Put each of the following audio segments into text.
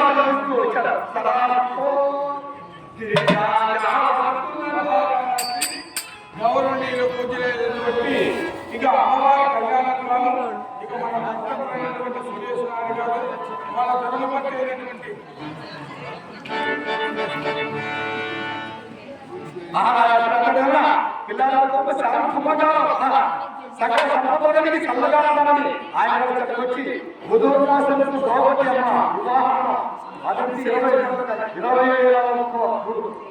ఆదరిస్తూ వచ్చాడు. సదాతో గౌరవనీయులు పూజలేటువంటి ఇక అమ్మవారి కళ్యాణోత్సవాలు ఇక మన భక్తులైనటువంటి సురేష్ నాయుడు గారు వాళ్ళ ధర్మపతి అయినటువంటి మహారాష్ట్ర పిల్లలకు చాలా సమాచారం సకల సంపదలకి చల్లగా ఆయన వచ్చి బుధుడు రాష్ట్రంలో ద్రౌపది అమ్మ వివాహం అతనికి ఇరవై ఇరవై వేలకు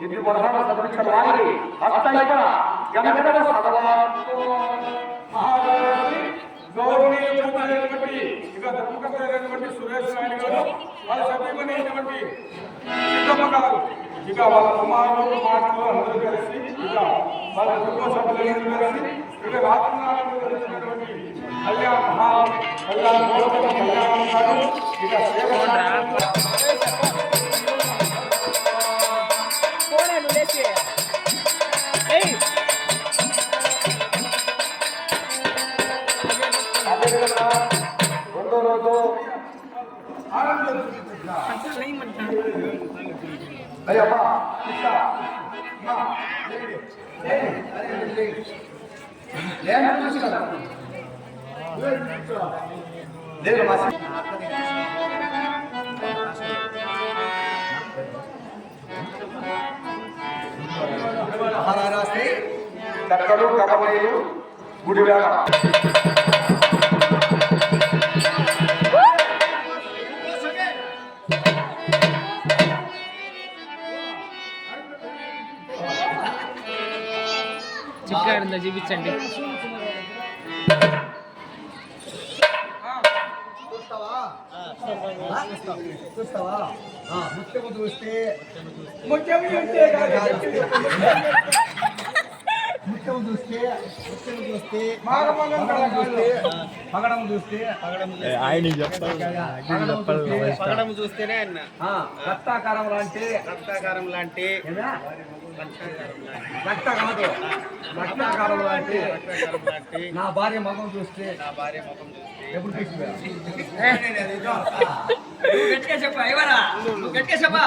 ఎన్ని వరహాలు చదివించిన వారికి హస్త గణగణ సదవాతో మహారాజు గౌరవనీయులైనటువంటి ఇక సురేష్ నాయుడు గారు వాళ్ళ సిద్ధమ్మ గారు ఇక వాళ్ళ సమాజంలో మాటలు అందరూ కలిసి ఇక వాళ్ళ కుటుంబ సభ్యులందరూ కలిసి ఇక రాత్రి కలిసినటువంటి కళ్యాణ మహా కళ్యాణ గౌరవ కళ్యాణం గారు ఇక సేవ అయ్యమ్మా ఇస్తా అమ్మా, లేండి. లేండి. లేదు మా గుడివేళ చిక్కాడిందా చూపించండి. చూస్తావా? ఆ, ముత్యము చూస్తే ముఖ్యం చూస్తే ముత్యము చూస్తే ముత్యము చూస్తే మారమగం పగడం చూస్తే పగడం చూస్తే పగడం ఆయన పగడం చూస్తేనే అన్న ఆ, రక్తాకారం లాంటి రక్తాకారం లాంటి? రక్త కాదు రక్తాకారం లాంటి. రక్తాకారం లాంటి. నా భార్య మగం చూస్తే నా భార్య చూస్తే. ఎప్పుడు గట్టిగా చెప్పా ఎవరా? గట్టిగా చెప్పా.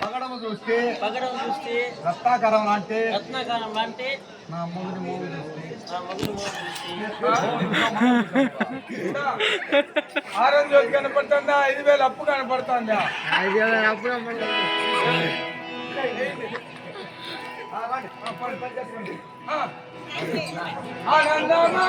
పగడము చూస్తే పగడం చూస్తే రక్తాకారం లాంటి రత్నాకారం లాంటి నా మొగుడి మూడు చూస్తే మగుడు చూస్తే. ఆరం జ్యోతి కనపడుతుందా? ఐదు వేలు అప్పు కనపడుతుందా? ఆనందమా